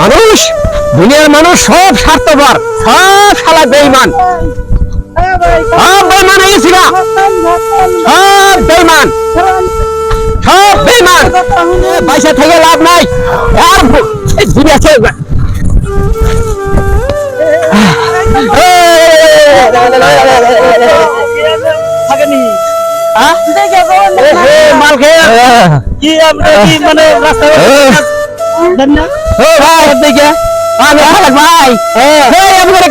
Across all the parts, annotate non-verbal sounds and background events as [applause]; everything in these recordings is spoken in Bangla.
মানুষ দুনিয়ার মানুষ সব স্বার্থপর সব শালা বেইমান সব বেইমান হয়ে। সব বেইমান সব বেইমান পয়সা থেকে লাভ নাই আর দুনিয়া। হ্যাঁ? মাল খেয়ে কি আমরা কি মানে রাস্তায়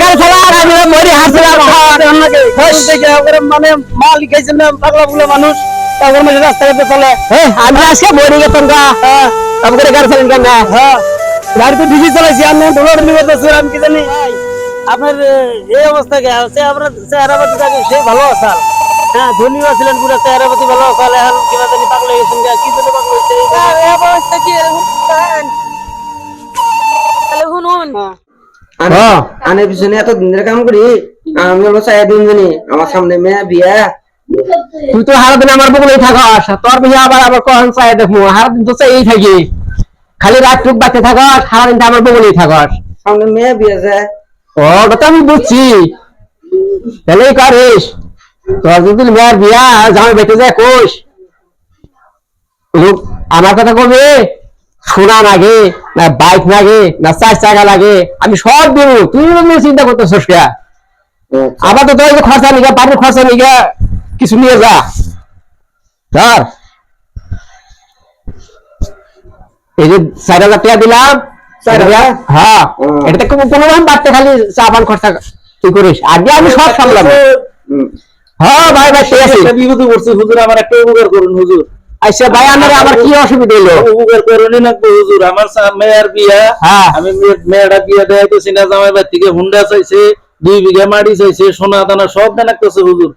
গাড়ি চালা আর আমি মরি হাসলাম থেকে ওরে মানে মাল খাইছেন না পাগলা বুলা মানুষ। তারপর মানে রাস্তাঘাটে চলে। আমি আজকে মরি গেতাম গা আমি গাড়ি চালান কেন? হ্যাঁ। গাড়ি তো ডিজি চালাইছি আমি ডলার নিয়ে করতেছি আমি কি জানি? আপনার এই অবস্থা কে? সে আপনার চেহারাপাতি থাকে সে ভালো আসাল হ্যাঁ ধনী ছিলেন পুরো চেহারাপাতি ভালো আসাল এখন কিবা জানি পাগলা গেছেন কি? জন্য তাহলে হ্যাঁ। আনের পিছনে এত দিনের কাম করি আমি হলো চাই দিন জানি আমার সামনে মেয়ে বিয়া। তুই তো সারাদিন আমার বগলেই থাকস তোর বিয়ে আবার আবার কখন চাই দেখব সারাদিন তো চাই থাকি। খালি রাত টুক বাচ্চা থাকস সারাদিন আমার বগলেই থাকস। সামনে মেয়ে বিয়া যায় ও ওটা তো আমি বুঝছি। তাহলেই করিস তোর যদি মেয়ের বিয়া জামাই বেঁচে যায় কোষ আমার কথা কবে? সোনা লাগে না বাইক লাগে না চার চাকা লাগে আমি সব দেবো। তুই নিয়ে চিন্তা করতেছিস কে আবার তো তোর খরচা নিগা বাড়ির খরচা নিগা কিছু নিয়ে যা। ধর। এই যে চার হাজার টাকা দিলাম? হ্যাঁ এটা কোনো কোনো রকম বাড়তে খালি চা পান খরচা তুই করিস? আগে আমি সব সামলাবো। হ্যাঁ ভাই ভাই ঠিক আছে। বিপদে পড়ছে হুজুর আমার একটা উপকার করুন হুজুর। আচ্ছা ভাই আমার আমার কি অসুবিধা হলো উপকার করুন না হুজুর। আমার মেয়ের বিয়া হ্যাঁ। আমি মেয়েটা বিয়া দেখাইতেছি না জামাই বাড়ি থেকে হুন্ডা চাইছে দুই বিঘা মাটি চাইছে সোনা দানা সব দেনাকতেছে হুজুর।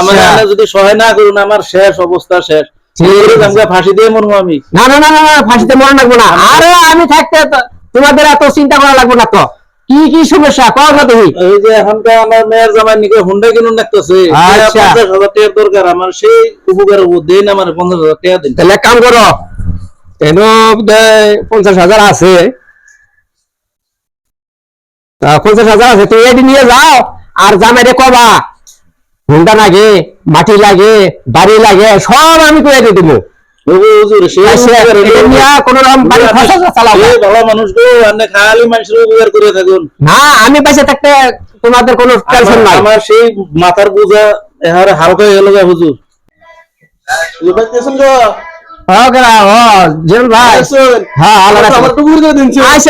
আমার আচ্ছা যদি সহায় না করুন আমার শেষ অবস্থা শেষ। ফাঁসি দিয়ে মরবো আমি। না না না ফাঁসিতে মনে লাগবো না। আরে আমি থাকতে তোমাদের এত চিন্তা করা লাগবো না তো। কি কি সমস্যা না তুমি? এই যে এখনকার আমার মেয়ের জামাই নিকে হুন্ডা কিনুন লাগতেছে আচ্ছা। পঞ্চাশ হাজার টাকার দরকার আমার সেই উপকার দেন আমার পঞ্চাশ হাজার টাকা দিন। তাহলে কাম করো কেন আছে। তা পঞ্চাশ হাজার আছে তুই এটি নিয়ে যাও আর জামাইরে কবা হুন্ডা লাগে মাটি লাগে বাড়ি লাগে সব আমি করে দিয়ে দেবো। আমি থাকতে তোমাদের কোনো টেনশন নাই। আমার সেই মাথার বোঝা এহারে হালকা হয়ে গেল হুজুর।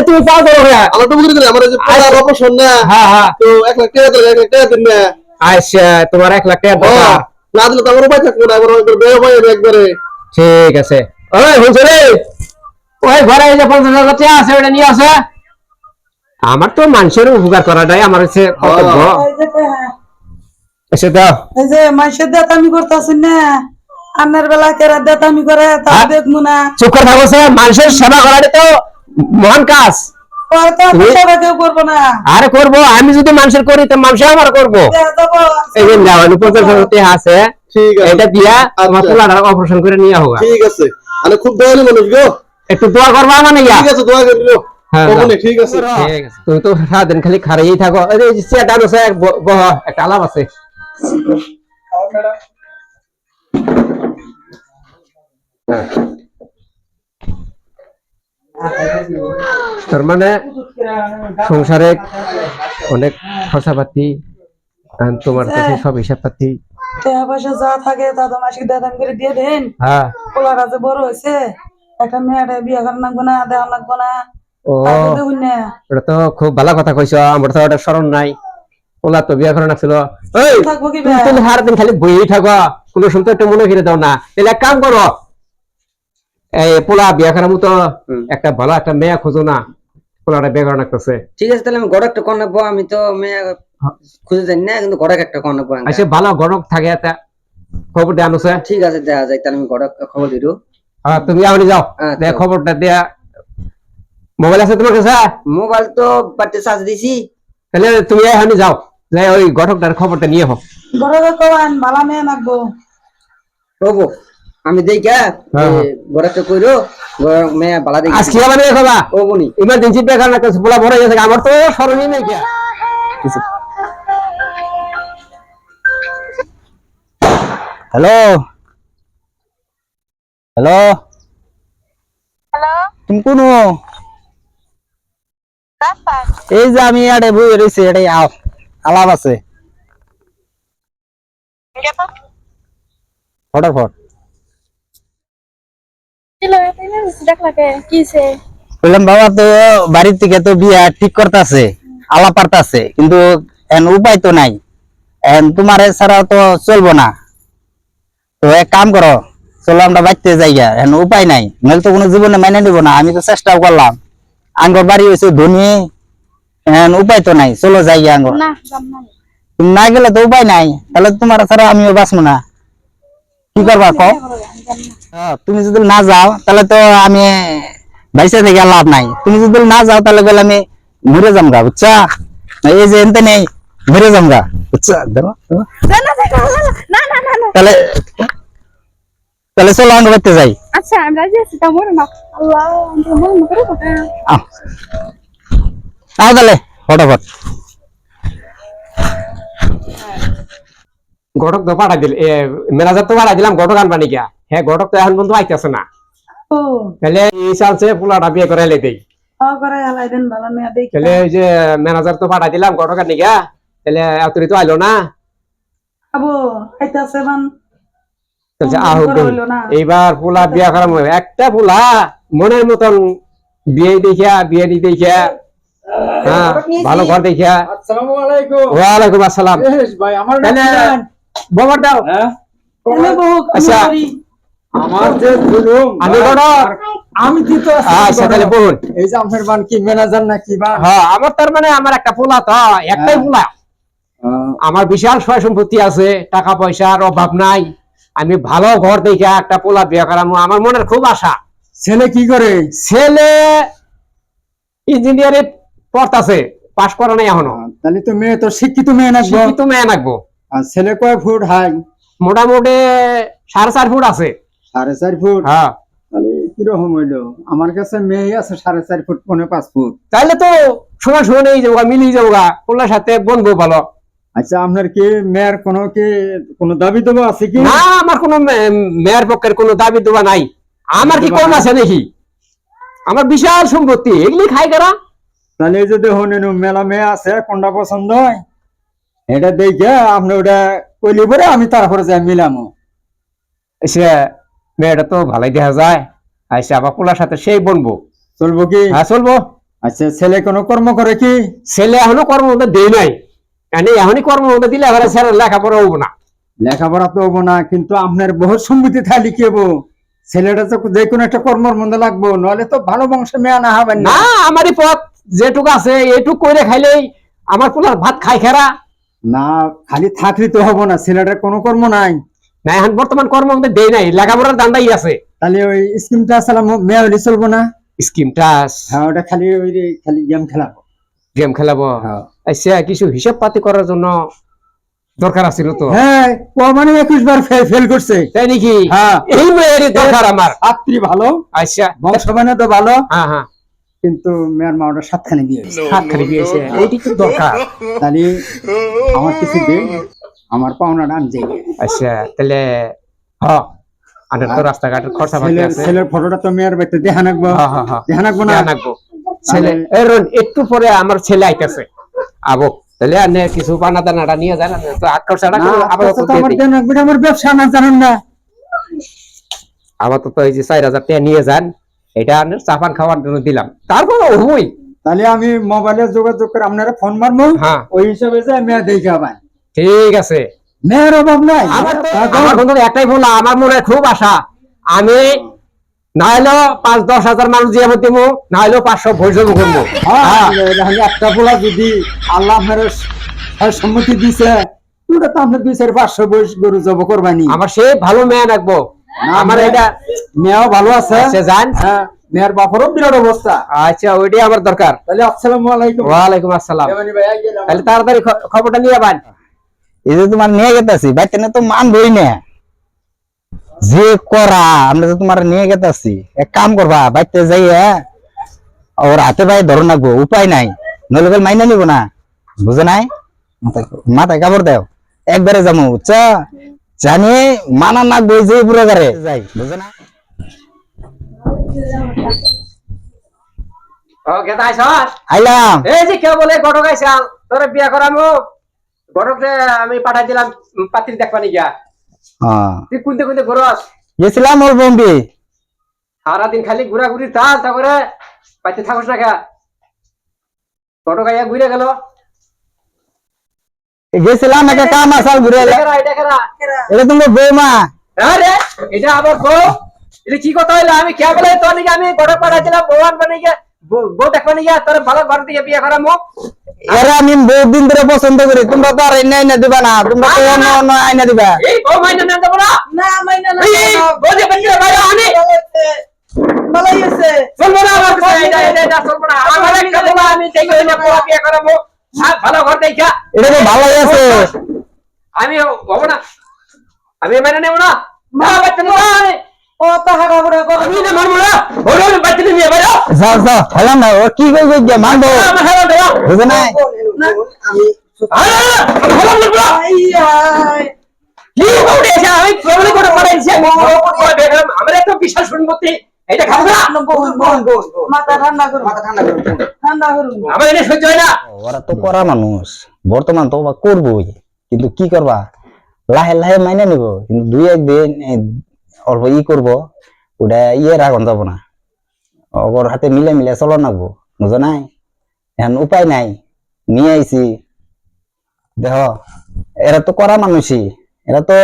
তুমি পাও করো আমার আমার না। তো এক লাখ টাকা এক লাখ টাকা দিন না। আচ্ছা তোমার এক লাখ টাকা হ্যাঁ, না দিলে তো আমার উপায় থাকবে না আমার একবারে। ঠিক আছে। ওই শুনছো ওই ঘরে যে পঞ্চাশ হাজার টাকা আছে ওটা নিয়ে আসে। আমার তো মানুষের উপকার করাটাই আমার হচ্ছে কর্তব্য। এসে দাও। এই যে মানুষের দাঁত আমি করতেছি না? আন্নার বেলা কেরা দাঁত আমি করে তা হ্যাঁ? দেখব না। চুপ করে থাকো মানুষের সেবা করাটা তো মহান কাজ। পরে তো তুমি- সেবা কেউ করব না। আরে করব আমি যদি মানুষের করি তো মানুষের আমার করব। দেয়া দেবো। এই যে দাও পঞ্চাশ হাজার টাকা আছে ঠিক এটা দিয়া তোমার আচ্ছা। পোলাটা অপারেশন করে নিয়ে হোক ঠিক আছে। আমি খুব দয়ালু মানুষ গো। একটু দোয়া করবা মানে ইয়া? ঠিক আছে দোয়া করিও হ্যাঁ, কখনই দাও। ঠিক আছে। ঠিক আছে। তুমি তো সারাদিন খালি খারাই থাকো। এই যে চেয়ার ডান আছে এক ব- বহ একটা আলাপ আছে। তার মানে সংসারে অনেক খরচাপাতি তোমার কাছে সব হিসাব পাতি পয়সা যা থাকে তা তো মাসিক দাঁত আমি করে দিয়ে দেন। হ্যাঁ। বড় হয়েছে। একটা মেয়েটা বিয়ে করার লাগবো না দেওয়া লাগবো না। ও। তো খুব ভালো কথা কইছো আমার তো ওটা স্মরণ নাই। ওলা তো বিয়া করে নাছিল এই থাকব তুমি তো সারাদিন খালি বইয়েই থাকো কোনো সময় তো মনে ফিরে দাও না। তাহলে এক কাম করো পোলা বিয়া করার মতো একটা ভালো একটা মেয়ে খোঁজো না। পোলাটা বিয়া করা লাগতেছে। ঠিক আছে তাহলে আমি গড় একটা কন নেব আমি তো মেয়ে খুঁজে জানি না কিন্তু গড়ে একটা নেব আচ্ছা ভালো গরম থাকে একটা। খবর দিয়ে আনুছে। ঠিক আছে যায় তাহলে আমি গড় খবর দিল হ্যাঁ তুমি আপনি যাও। আচ্ছা। দেখ খবরটা দেয়া। মোবাইল আছে তোমার কাছে? মোবাইল তো বাড়িতে চার্জ দিছি। তাহলে তুমি এখানে যাও। যাই ওই ঘটকটার খবরটা নিয়ে হোক বড় কবান ভালা মেয়ে লাগবো প্রভু আমি দেই কে হ্যাঁ, হ্যাঁ। গড় একটা কইরো মেয়ে বালা দেখি আজকে মানে দেখো বা ও বনি। ইমার্জেন্সি বেকার না কিছু বলা ভরে গেছে আমার তো স্মরণই নেই কে। হ্যালো? হ্যালো? হ্যালো? তুমি কোন? এই যে আমি আরে বই রয়েছি এটাই আও আলাপ আছে। ফটাফট ছিল তাই না দেখলাকে কিছে বললাম বাবা তো বাড়ির থেকে তো বিয়া ঠিক করতেছে আলাপ পারতাছে কিন্তু এখন উপায় তো নাই। এখন তোমার ছাড়া তো চলবো না। তো এক কাম করো চলো আমরা বাঁচতে যাই গা। এখন উপায় নাই। নাহলে তো কোনো জীবনে মেনে নিব না আমি তো চেষ্টাও করলাম। আঙ্গর বাড়ি হয়েছে ধনী এখন উপায় তো নাই চলো যাই আঙ্গর। না গেলে তো উপায় নাই তাহলে তোমার ছাড়া আমিও বাঁচবো না। কি করবা কও? তুমি যদি না যাও তাহলে তো আমি বাইসে থেকে লাভ নাই। তুমি যদি না যাও তাহলে বলে আমি মরে যাম গা বুঝছা? এই যে এনতে নেই মরে যাম গা বুঝছা? তাহলে তাহলে চলো আমরা করতে যাই। আচ্ছা না। আল্লাহ না করে কথা আও তাহলে ফটাফট। ঘটক তো পাঠাই দিল ম্যানেজার তো পাঠাই দিলাম ঘটক আনবা নাকি হ্যাঁ ঘটক তো এখন পর্যন্ত আইতেছে না। তাহলে এই চালছে পোলাটা বিয়ে করে এলে দেই। করে তাহলে ওই যে ম্যানেজার তো পাঠাই দিলাম ঘটক আর নাকি তাহলে এতরি তো আইলো না। এইবার পোলা বিয়া করার মনে একটা পোলা মনের মতন বিয়ে দেখিয়া বিয়ে দি দেখিয়া হ্যাঁ ভালো ঘর দেখিয়া। আসসালামু আলাইকুম। ওয়ালাইকুম আসসালাম। ভাই আমার দাও। হ্যাঁ? আচ্ছা। আমার যে জুলুম আমি দিতে আচ্ছা তাহলে বলুন এই যে বান কি ম্যানেজার না কি বান হ্যাঁ আমার তার মানে আমার একটা পোলা তো একটাই পোলা। আমার বিশাল সয় সম্পত্তি আছে টাকা পয়সার অভাব নাই। আমি ভালো ঘর দেখে একটা পোলা বিয়ে করামো আমার মনের খুব আশা। ছেলে কি করে? ছেলে ইঞ্জিনিয়ারে পড়তাছে পাশ করা নাই এখনও। তাহলে তো মেয়ে তো শিক্ষিত মেয়ে না শিক্ষিত মেয়ে নাকবো। ছেলে কয় ফুট? হাই। মোটামুটি সাড়ে চার ফুট আছে। সাড়ে চার ফুট? হ্যাঁ। তাহলে কীরকম হইল? আমার কাছে মেয়ে আছে সাড়ে চার ফুট পনেরো পাঁচ ফুট। তাইলে তো সমান সমান এই যাব মিলিয়ে যাব গা। পোলার সাথে বনবো ভালো। আচ্ছা আপনার কি মেয়ের কোনো কি কোনো দাবি আছে কি? না আমার কোনো মেয়ের পক্ষের কোনো দাবি দেওয়া নাই। আমার কি কম আছে নাকি? আমার বিশাল সম্পত্তি। এগুলি খাই কারা? তাহলে যদি মেলা মেয়ে আছে কোনটা পছন্দ হয়? এটা দেখে আপনি ওটা কইলি পরে আমি তারপরে যাই মিলামো। সে মেয়েটা তো ভালোই দেখা যায়। আইসে আবার পোলার সাথে সেই বনবো। চলবো কি? হ্যাঁ চলবো। আচ্ছা ছেলে কোনো কর্ম করে কি? ছেলে এখনও কর্ম মধ্যে দেই নাই। মানে এখনই কর্ম মধ্যে দিলে এবারে ছেলে লেখাপড়া হব না। লেখাপড়া তো হব না কিন্তু আপনার বহু সম্মতি থাকলে কি হব ছেলেটা তো যে কোনো একটা কর্মর মধ্যে লাগবো নাহলে তো ভালো বংশে মেয়ে না হবে না আমারই পথ যেটুকু আছে এইটুক করে খাইলেই আমার পোলার ভাত খাই খেরা। না খালি থাকলে তো হব না ছেলেটার কোনো কর্ম নাই। না এখন বর্তমান কর্ম মধ্যে দেই নাই লেখাপড়ার দান্দাই আছে। তাহলে ওই স্কিমটা আসলাম মেয়ে হলে চলবো না? স্কিমটা হ্যাঁ ওটা খালি ওই খালি গেম খেলাবো। গেম খেলাবো? হ্যাঁ। আচ্ছা কিছু হিসাব পাতি করার জন্য দরকার আছিল তো? হ্যাঁ ও মানে একুশ বার ফেল করছে। তাই নাকি? হ্যাঁ। এই মেয়েরই দরকার আমার। ছাত্রী ভালো আচ্ছা। তো ভালো। হ্যাঁ হ্যাঁ। কিন্তু মেয়ের মা ওটা সাতখানে বিয়ে হয়েছে খালি দিয়েছে এইটি তো দরকার। তাহলে আমার কিছু দে আমার পাওনাটা আমি যাই আচ্ছা তাহলে হ্যাঁ আনের তো রাস্তাঘাটের খরচা বাকি আছে। ছেলের ফটোটা তো মেয়ের বাড়িতে দেখা নাকবো। হ্যাঁ হ্যাঁ হ্যাঁ। দেখা নাকবো না? নাকবো। ছেলে এই রোন, একটু পরে আমার ছেলে আইতেছে। আবো তাহলে আনে কিছু পানা দানাটা নিয়ে যান তো আট ছাড়া আবার তো আমার নাকবে আমার ব্যবসা না জানেন না। আবার তো এই যে চার হাজার টাকা নিয়ে যান। এটা আনের চাপান খাওয়ার জন্য দিলাম। তারপর হই তাহলে আমি মোবাইলে যোগাযোগ করে আপনারা ফোন মারবো হ্যাঁ। ওই হিসাবে যে মেয়ে দেখে আবার। ঠিক আছে। মেয়ের অভাব নাই। আমার কিন্তু একটাই বলা আমার মনে খুব আশা। আমি না হলেও পাঁচ দশ হাজার মানুষ দিয়ে আমি দিব না হলেও পাঁচশো ভৈষব করব। হ্যাঁ, একটা পোলা যদি আল্লাহ আপনার সম্মতি দিছে ওটা তো আপনার দুই চার পাঁচশো বয়স গরু জব করবানি। আমার সে ভালো মেয়ে রাখব আমার এটা মেয়েও ভালো আছে। সে যান হ্যাঁ মেয়ের বাপরও বিরাট অবস্থা। আচ্ছা ওইটাই আমার দরকার। তাহলে আসসালামু আলাইকুম। ওয়ালাইকুম আসসালাম। এমনি ভাই, আই গেলাম। তাহলে তাড়াতাড়ি খ- খবরটা নিয়ে বান এই যে তোমার নিয়ে গেতেছি বাইতে না তো মান বই না। যে করা আমরা তো তোমার নিয়ে গেতাছি এক কাম করবা বাইতে যাই হ্যাঁ। ওর হাতে পায়ে ধরো নাকবো উপায় নাই। নইলে বলে মাইনা নিব না। বুঝে নাই? মাথায় মাথায় কাপড় দাও। একবারে যাব বুঝছ? জানি মানা নাকবো যে পুরো গারে যাই বুঝে না? ও গেদা আইসস আইলাম। এই যে কেউ বলে তোরে বিয়া করামু? ঘটক আমি পাঠাই দিলাম পাত্রী দেখবানি গিয়া। হ্যাঁ। তুই কুনতে কুনতে ঘুরস? গেছিলাম ওর বম্বে। সারাদিন খালি ঘুরাঘুরি তাল তারপরে পাইতে থাকস না ঘটক আইয়া ঘুরে গেল। গেছিলাম একটা কাম আসাল ঘুরে। এটা এটা কেরা তোমার বৌমা। আরে এটা আবার বউ। এটা কি কথা হইল? আমি কে বলে তোর নাকি আমি ঘটক পাঠাইছিলাম ভগবান বানিয়ে গিয়া বউ দেখবানি গিয়া তোর ভালো ঘর থেকে বিয়া করামু। এরা আমি বহুত দিন ধরে পছন্দ করি। তোমরা তো আর এনে আইনা দিবা না। তোমরা তো অন্য অন্য আইনা দিবা। এই বউ মাইনা নেন যাব না? না মাইনা না এই, এই, বউ যে বানিয়ে বাইরে আনি। ভালোই আছে চলবো না আমার কাছে এটা এটা এটা চলবো না। আমার একটা আমি দেখে হইলে বউ বিয়া করামু। আর ভালো ঘর দেখা এটা তো ভালোই আছে। আমি হব না। আমি মানে নেব না। না বাচ্চা না ও তো হাড়া হুড়া আমি না মানবো না না বাচ্চা নিয়ে বাইরে যাও যাও হলাম না ও কি কই কই মানবো আমার হারাম দেও বুঝে আরে হারাম দেব না। কি বউরে এসে আমি প্রবলেম করে পড়াইছি আমার একটা বিশাল সম্পত্তি এটা খাব না? মাথা ঠান্ডা করুন মাথা ঠান্ডা করুন ঠান্ডা। করুন আমার এটা সহ্য হয় না? ওরা তো করা মানুষ। বর্তমান তো করবোই কিন্তু কি করবা? লাহে লাহে মাইনে নিব। কিন্তু দুই একদিন অল্প ই করব ওটা ইয়ে রাখন যাব না। অগর হাতে মিলে মিলে চলো নাকবো বুঝো নাই? এখন উপায় নাই। নিয়ে আইছি। দেহ এরা তো করা মানুষই। এরা তো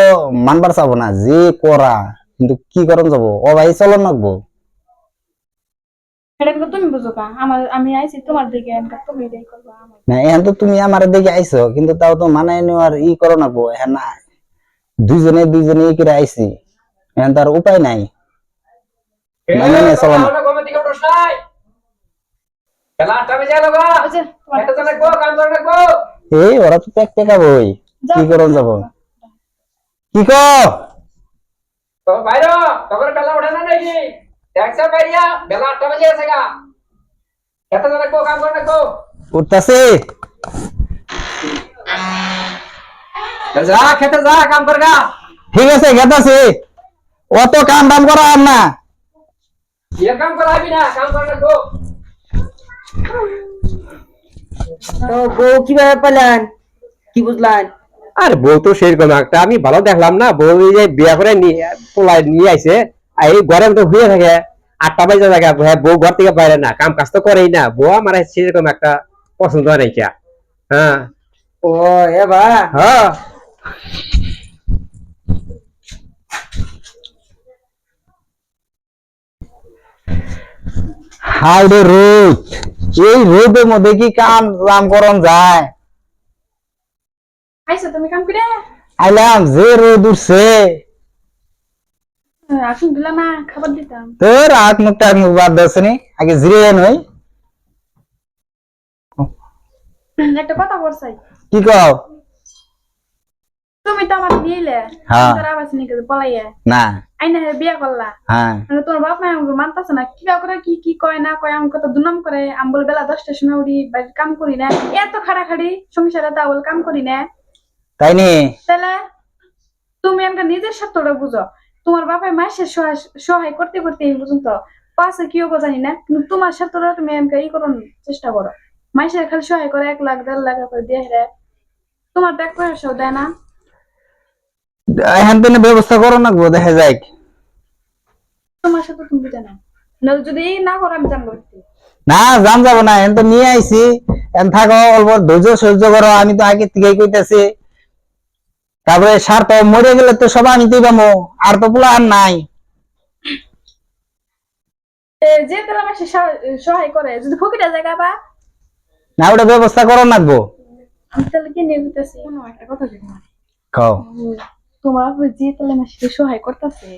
মানবার চাবো না যে করা। কিন্তু কি করন যাব? ও ভাই চলো নাকবো এটা কিন্তু তুমি বুঝো আমার আমি আইছি তোমার দিকে এনকা তুমি এটাই করবা না এখন তো তুমি আমার দিকে আইছো কিন্তু তাও তো মানায় নেওয়ার ই করো না গো এখন না। দুইজনে দুইজনে ই করে আইছি এখন তার উপায় নাই। মানে না, চলো না। গমের দিকে উঠোস নাই খেলা আটটা বেজে গেল গো। ওই যে তোমার এটা তো লাগবো কাম করে রাখব। এই ওরা তো পেক পেকা কি করন যাব? কি কো তো তখন বেলা ওঠে না নাকি? দেখছ ভাইয়া। বেলা অত কাম দাম করা আর না। বউ কীভাবে পেলেন? কি বুঝলেন আর বউ তো সেরকম একটা আমি ভালো দেখলাম না। বউ যে বিয়া করে নিয়ে পোলায় নিয়ে আইসে এই ঘরে তো শুয়ে থাকে আটটা বাজে থাকে হ্যাঁ বউ ঘর থেকে বাইরে না কাম কাজ তো করেই না। বউ আমার সেরকম একটা পছন্দ হয় নাকি হ্যাঁ। ও এবার হ্যাঁ। হাই রে রোদ এই রোদের মধ্যে কি কাম কাম করন যায়? আইছো তুমি কাম করে? আইলাম যে রোদ উঠছে। আসুন দিলা খাবার দিতাম। তোর হাত মুখটা মুখ বাদ দশনি আগে জিরে নই একটা কথা বলছাই কি কও? তুমি তো আমার বিয়েলে হ্যাঁ। তোর আবার নিকে পলাইয়া। না। আইনা হে বিয়া করলা। হ্যাঁ। মানে তোর বাপ মা আমাকে মানতাছে না কি করে কি কি কয় না কয় আমাকে তো দুনাম করে আমি বলে বেলা দশটার সময় উঠি বাড়ির কাম করি না। এত খাড়াখাড়ি সংসারে তা বলে কাম করি না। তাই নি? তাহলে তুমি আমাকে নিজের স্বার্থটা বুঝো। তোমার বাপের মাসের সহায় সহায় করতে করতে এই পর্যন্ত পাশে কি হব জানি না কিন্তু তোমার স্বার্থটা তুমি আমাকে ই করো চেষ্টা করো। মাসের খালি সহায় করে এক লাখ দেড় লাখ করে দিয়ে হেরে। তোমার এক পয়সাও দেয় না। এখন ব্যবস্থা করো না গো দেখা যায় তোমার সাথে তুমি বুঝে না যদি না করো আমি জানব না জান যাব না এখন তো নিয়ে আইছি। এখন থাকো অল্প ধৈর্য সহ্য করো আমি তো আগে থেকেই কইতাছি। তারপরে সার তো মরে গেলে তো সব আমি পাবো আর তো পোলা আর নাই। যে তারা মাসে সহায় করে যদি ফকিরা জায়গা বা না ওটা ব্যবস্থা করো না আমি তাহলে কি কোনো একটা কথা কও। তোমার যে তাহলে মাসে সহায় করতেছে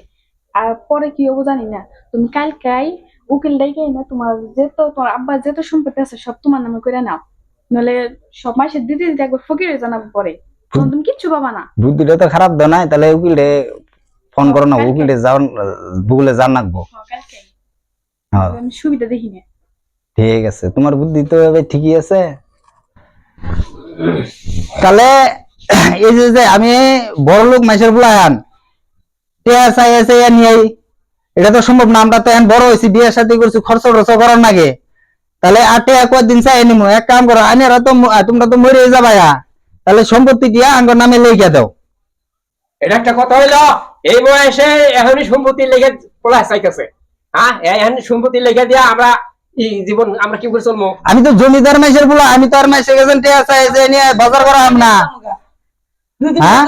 আর পরে কি হব জানি না। তুমি কালকাই উকিল ডাইকাই না তোমার যেত তোমার আব্বা যেত সম্পত্তি আছে সব তোমার নামে করে নাও। নলে সব মাসে দিতে দিতে একবার ফকিরে জানাব পরে। তুমি কিচ্ছু পাবা না। বুদ্ধিটা তো খারাপ দাও নাই তাহলে উকিল ফোন করো না উকিলে যাওয়ান বুগলে হ, কালকে। হ্যাঁ। আমি সুবিধা দেখি না। ঠিক আছে তোমার বুদ্ধি তো এবার ঠিকই আছে। তাহলে এই যে আমি বড় লোক মাইসের আছে নিয়ে। এটা তো সম্ভব না আমরা তো এখন বড় হয়েছি বিয়ে শাদী করছি খরচ টরচ করার নাগে। তাহলে আর টিয়া কয়েকদিন চাই নিমু? এক কাম করো আইনেরা তো তোমরা তো মরে যাবা তাহলে সম্পত্তি দিয়া আঙ্গর নামে লেগে দাও এটা একটা কথা হইল এই বয়সে এখনই সম্পত্তি লেগে পড়া চাইতেছে হ্যাঁ এখন সম্পত্তি লেগে দিয়া আমরা জীবন আমরা কি করে চলবো আমি তো জমিদার মাইসের বুলা আমি তো আর মাইসে গেছেন টিয়া চাই যে নিয়ে বাজার করা হাম না হ্যাঁ?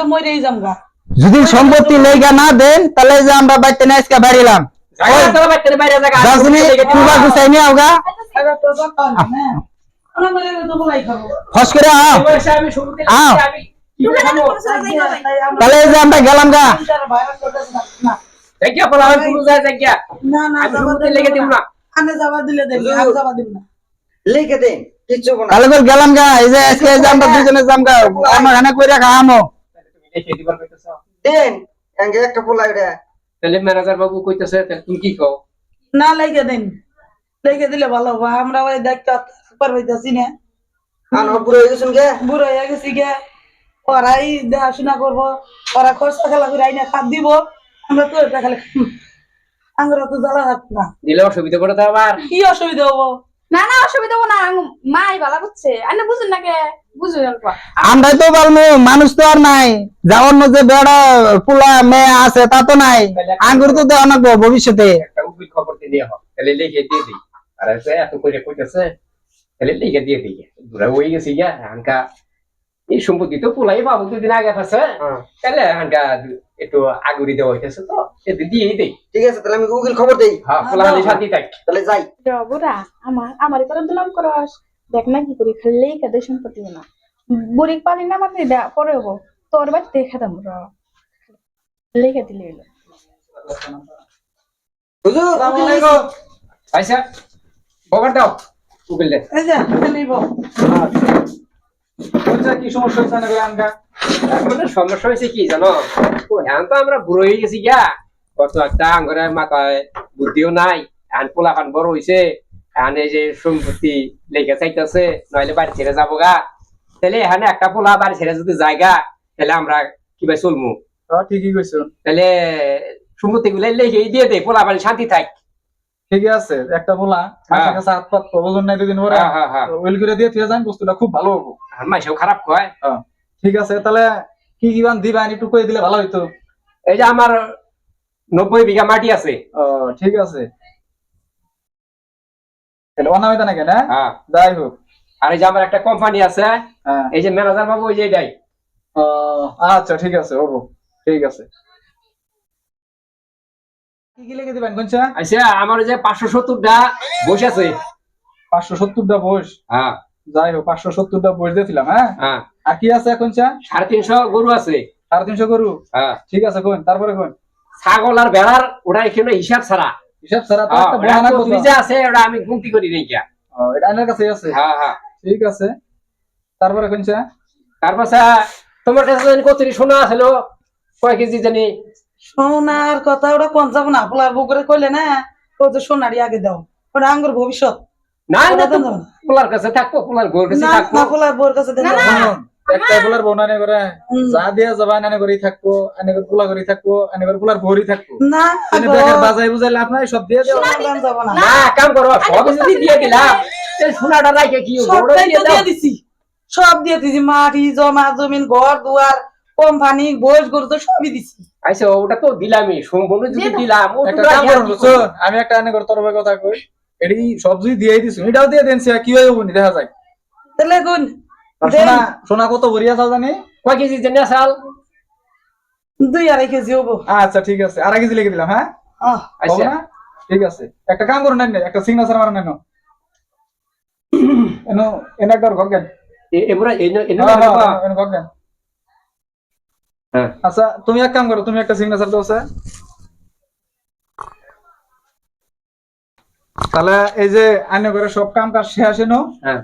যদি সম্পত্তি লেগা না দেন তাহলে যে আমরা বাইতে না আজকে বাড়িলাম জায়গা তো বাইরে বাইরে জায়গা যাসনি কুবা গুছাই নিয়ে আওগা এবার তো দরকার না আমরা মরে গেলে তো বলাই খাব? ফস করে আও আও। তাহলে এই যে আমরা গেলাম গা। তিনটার ভাইরাস করতেছি না। না জায়গা বলা কোনো যায় জায়গা না না আমি যাবা সম্পত্তি দিলে লেগে দিব না। আনে যাবা দিলে দেবি আমি যাবা দিব না। লিখে দেন কিচ্ছু না। তাহলে করে গেলাম গা এই যে আজকে যে আমরা দুজনে যাম গা আমার এখানে কইরা খামো? তুমি লিখে দিবার কইতেছ। দেন এঙ্গে একটা পোলা এটা তাহলে ম্যানেজার বাবু কইতেছে তাহলে তুমি কি কও না লেগে দিন। লেগে দিলে ভালো হবে আমরা ওই দেখতে সুপার হইতাছি না। আন পুরো হয়ে গেছেন গে। বুড়ো হয়ে গেছি গে। ওরাই দেখাশোনা করব। ওরা খরচা খেলা করে আইনা খাদ দিব। আমরা তো এটা খালি। আমরা তো জ্বালা থাকব না। দিলে অসুবিধা করে তো আবার। কি অসুবিধা হব? না না অসুবিধা হব না। মাই ভালো করছে। আনে বুঝুন না কে? বুঝুন অল্প। তো বলব মানুষ তো আর নাই। যা অন্য যে বেড়া পোলা মেয়ে আছে তা তো নাই। আঙ্গুর তো দেওয়া নাকবো ভবিষ্যতে। একটা উকিল খবর দিয়ে দেওয়া তাহলে লিখে দিয়ে দিই। আর এত করে কইতেছে। তাহলে লিখে দিয়ে দিই দূরে হয়ে গেছি গিয়া হানকা এই সম্পত্তি তো পোলাই পাবো দুদিন আগে আছে তাহলে হানকা একটু আগুরি দেওয়া হইতেছে তো দিয়ে দিই ঠিক আছে তাহলে আমি উকিল খবর দেই হ্যাঁ পোলা হাতে শান্তি থাক তাহলে যাই বুড়া আমার আমার করে দিলাম করস দেখ না কি করি খালি লেখা দে সম্পত্তি না বুড়ি পালি না মানে দে পরে হব তোর বাড়ি দেখা দাম র লেখা দিলে হুজুর। আচ্ছা খবর দাও উকিল এই যে নিব। কি সমস্যা হচ্ছে না আনকা আমাদের সমস্যা হয়েছে কি জানো? এখন তো আমরা বুড়ো হয়ে গেছি গিয়া কত একটা আঙ্গরের মাথায় বুদ্ধিও নাই এখন পোলা বড় হয়েছে এখন এই যে সম্পত্তি লেগে চাইতেছে নইলে বাড়ি ছেড়ে যাব গা। তাহলে এখানে একটা পোলা বাড়ি ছেড়ে যদি জায়গা তাহলে আমরা কীভাবে চলবো ঠিকই কইছো। তাহলে সম্পত্তি গুলো লেগে দিয়ে দে পোলা বাড়ি শান্তি থাক। ঠিকই আছে একটা বলা হ্যাঁ। কাছে হাত পাত ওজন নাই দুদিন পরে হ্যাঁ হ্যাঁ হ্যাঁ। ওয়েল করে দিয়ে তুই যান বস্তুটা খুব ভালো হব। মাসেও খারাপ কয়। ঠিক আছে তাহলে কি কি বান দিবা একটু কই দিলে ভালো হইতো। এই যে আমার নব্বই বিঘা মাটি আছে। ও ঠিক আছে। তাহলে অনামিতা নাকি না? হ্যাঁ। যাই হোক। আর এই যে আমার একটা কোম্পানি আছে হ্যাঁ। এই যে ম্যানেজার বাবু ওই যে এটাই। আচ্ছা ঠিক আছে হব। ঠিক আছে। কি কি লিখে দিবেন কোনছা? আচ্ছা আমার যে পাঁচশো সত্তরটা বসে আছে। পাঁচশো সত্তরটা বয়স হ্যাঁ। যাই হোক পাঁচশো সত্তরটা বয়স দিয়েছিলাম হ্যাঁ? হ্যাঁ। আর কি আছে এখন চা? সাড়ে তিনশো গরু আছে। সাড়ে তিনশো গরু? হ্যাঁ। ঠিক আছে কোন? তারপরে কোন? ছাগল আর ভেড়ার ওটা এখানে হিসাব ছাড়া? হিসাব ছাড়া তো একটা বহানা তুমি যে আছে ওটা আমি গুনতি করি নাই কিয়া এটা আইনের কাছে আছে? হ্যাঁ হ্যাঁ। ঠিক আছে। তারপরে কোন চা? তারপর তোমার কাছে জানি কত শোনা আছিল কয় কেজি জানি? সোনার কথা ওটা কোন যাব না? পোলার বউ করে কইলে না ও যে সোনারই আগে দাও। ওটা আঙ্গুর ভবিষ্যৎ। না না পোলার কাছে থাকব পোলার গোর কাছে না থাকব। না পোলার বউর কাছে না। একটা পোলার বউনা নে করে যা দিয়া যাবা নানে করেই থাকব আনে করে পোলা করেই থাকব আনে করে পোলার বউরই থাকব। না গো, বেকার বাজাই বুঝাইলে আপনার সব দিয়ে যাব না। না কাম করো সব যদি দিয়ে দিলাম সোনাটা রাখে কি হইবো? দিয়ে দাও। দিয়ে দিছি। সব দিয়ে দিছি মাটি জমা জমিন ঘর দুয়ার কোম্পানি বয়স গরু তো সবই দিছি। আচ্ছা ওটা তো দিলামই সম্পূর্ণ যদি দিলাম? আমি একটা আনে করে তরবে কথা কই সব যদি দিয়ে দিছো এটাও দিয়ে দেন সে কি হয়ে নি দেখা যায় তাহলে কোন সোনা সোনা কত ভরিয়া চাও জানি কয় কেজি জানি আসাল দুই আড়াই কেজি হব আচ্ছা ঠিক আছে আর কেজি লিখে দিলাম হ্যাঁ আচ্ছা ঠিক আছে একটা কাম করুন না একটা সিগনেচার মারেন না এনো এনে একটা ঘর এ- এবারে এনে- হ্যাঁ। হ্যাঁ, ঘর হ্যাঁ। আচ্ছা তুমি এক কাম করো তুমি একটা সিগনেচার দাও স্যার। তাহলে এই যে আইনে করে সব কাম কাজ শেষ এনো হ্যাঁ।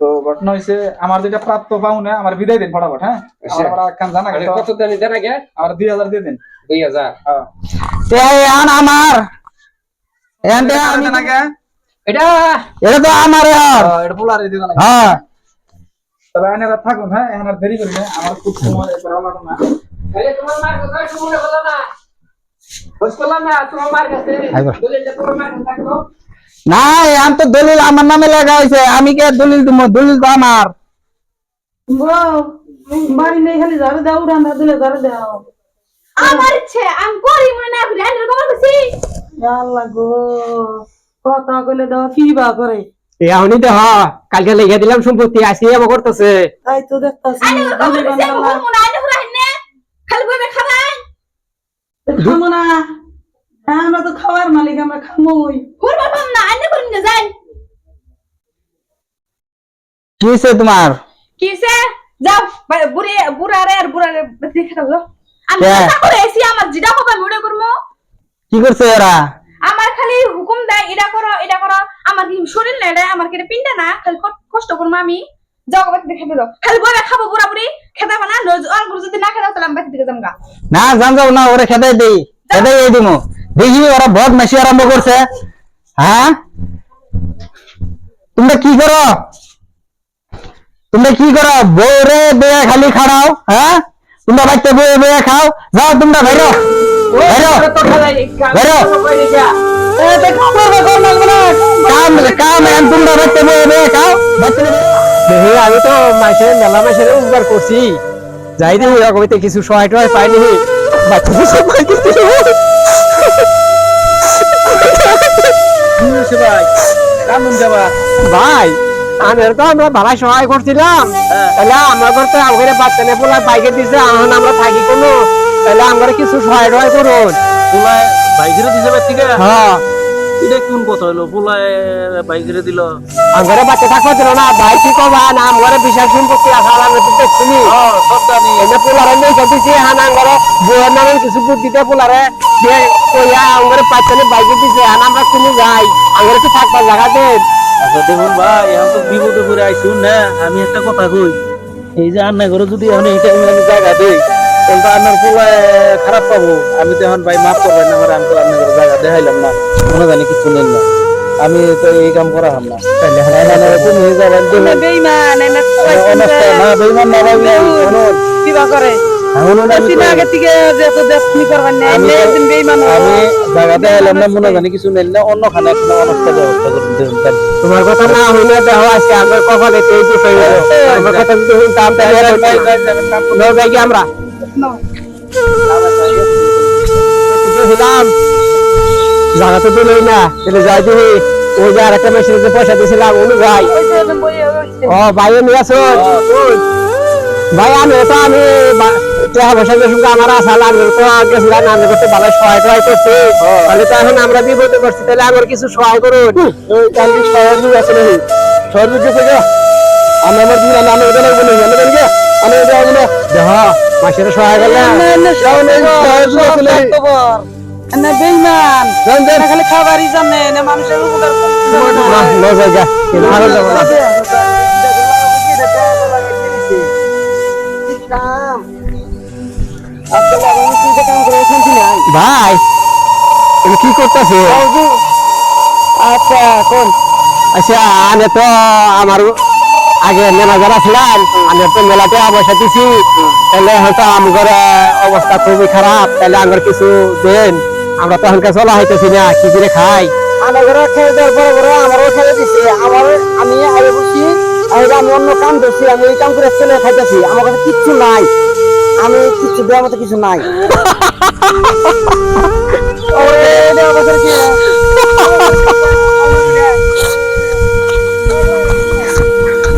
তো ঘটনা হয়েছে আমার যেটা প্রাপ্ত পাওনা আমার বিদায় দিন ফটাফট হ্যাঁ? আমার আবার একখান জানা গেছে কত দেন আমার দুই হাজার দিয়ে দিন। দুই হাজার। হ্যাঁ। এখন আমার। এখানটা আমি দেন আগে? এটা? এটা তো আমার আর। হ্যাঁ, এটা পোলারে দিয়ে দেন হ্যাঁ। তবে থাকুন হ্যাঁ? দেরি করবে আমার খুব সময় আমার না। আরে তোমার মার কথা শুনে বলো না। বুঝ করলাম না তোমার মার কাছে। আইবা। দলিলটা তোমার মার কাছে থাকল না এখন তো দলিল আমার নামে লেখা হয়েছে। আমি কে দলিল দিব? দলিল তো আমার। বাড়ি নেই খালি ঝাড়ু দাও রান্না দিলে ঝাড়ু দাও। আমার ইচ্ছে আমি করি মনে না করি। আইনের খবর বেশি আল্লাহ গো কথা কইলে দাও কি বা করে? এখনই তো হ কালকে লিখে দিলাম সম্পত্তি এমন করতেছে। তাই তো দেখতাছি খালি বইবে খাবাই খামো না। হ্যাঁ আমরা তো খাওয়ার মালিক আমরা খামোই। বাবাম না আইনে করি না যাই কি হয়েছে তোমার? কিসে যাও বুড়ি বুড়ারে আর বুড়ারে দেখে দাও আমি কে? কথা করে এসি আমার জিডা হবে কি করছে ওরা? আমার খালি হুকুম দেয় এটা করো এটা করো। আমার কি শরীর না এটা আমার কি পিন্ডা না? খালি কষ্ট করব আমি। যাও বাড়ি দেখে দাও। খালি বইবে খাব বুড়া বুড়ি খেতে হবে না নজ- আরগুলো যদি না খেতে তাহলে আমি বাড়ি থেকে যাব গা। না জান যাও না ওরে খেদাই দেই খেদাই এই দিমু। দেখি ওরা বদ মেশি আরম্ভ করছে। হ্যাঁ? তোমরা কি করো? তোমরা কি করো? বউরে বেয়ে খালি খাড়াও হ্যাঁ? তোমরা বাচ্চা বয়ে বেয়ে খাও। যাও তোমরা বেরো। বেরো। বেরো। কাম কাম এখন তোমরা বাচ্চা বয়ে বেয়ে খাও। বাচ্চা দেখি আমি তো মাসে মেলা মাসের উপকার করছি। যাই দিই রকমিতে কিছু সহায় টহায় পাইনি বাচ্চা সব ভাই? ভাই আনের তো আমরা ভাড়া সহায় করছিলাম। তাহলে আমরা করতে আমাদের বাচ্চা নিয়ে পোলা বাইকে দিছে এখন আমরা থাকি কোনো? তাহলে আমরা কিছু সহায় টহায় করুন। পোলায় বাইকেরে দিছে হ্যাঁ। এটা কোন কথা হলো পোলায় বাইকেরে দিল। আমাদের বাচ্চা থাকব ছিল না ভাই কি কবা? না আমার বিশাল সম্পত্তি আছে আমি তো দেখছিনি সব জানি। এনে পোলারে নেই দিছি হান আঙ্গরে বউয়ের নামে কিছু বুদ্ধিতে পোলারে। দিয়ে কইয়া বাইকে দিছে হান আমরা কোনো যাই? আঙ্গরে কি থাকবার জায়গা দেন আচ্ছা দেখুন ভাই এখন তো বিপদে পড়ে আইসুন না আমি একটা কথা কই। এই যে আন্না ঘরে যদি এখন এই টাইমে আমি জায়গা দেই তখন তো আন্নার পোলায় খারাপ পাবো। আমি তো এখন ভাই মাফ করবেন আমার আমি তো জায়গা দেখাইলাম না। মনে জানি কিছু নেন না। আমি তো এই কাম করা হাম না। হ্যাঁ তুমি হয়ে যাবেন বেইমান না বেইমান না ভাই কি করে। আমি মনে তোমার কথা না হইলে দেহ আজকে আমার কপালে হয়ে গেল আমার? জায়গা তো দিলই না এটা যাই দিবি ওই যে আরেকটা মেশিনে পয়সা দিয়েছিলাম অনু ভাই। ও ভাই নিয়ে আসো। ভাই আমি তো আমি টাকা পয়সা যে সঙ্গে আমার আসাল আমি তো গেছিলাম আমি করতে ভালো সহায় টহায় করছি। তাহলে তো এখন আমরা বিপদে করছি তাহলে আমার কিছু সহায় করুন। তাহলে সহযোগ আছে নাকি? সহযোগ থেকে আমি আমার দিন আমি ওদের লাগবো নাকি আমি দেখি আমি না দেহ মাসের সহায় করলে সহযোগ আছে নাকি না বেইমান। খালি খাবারই জানে না মানুষের উপকার না লো জায়গা ভালো যাব না। ভাই তুমি কি করতেছো? আচ্ছা কোন? আচ্ছা আমি তো আমার আগে ম্যানেজার আসলাম আমি তো মেলাতে পয়সা দিছি তাহলে হয়তো আমার অবস্থা খুবই খারাপ তাহলে আমার কিছু দেন। আমরা তো এখনকার চলা হইতেছি না কি করে খাই? খেয়ে দেওয়ার পরে আমারও খেয়ে দিছে আমার আমি আগে বসি আমি আমি অন্য কাম করছি আমি এই কাম করে চলে খাইতেছি আমার কাছে কিচ্ছু নাই। আমি কিচ্ছু দেওয়ার মতো কিছু নাই। [laughs] ওরে, দেওয়ার মতো কি? [laughs]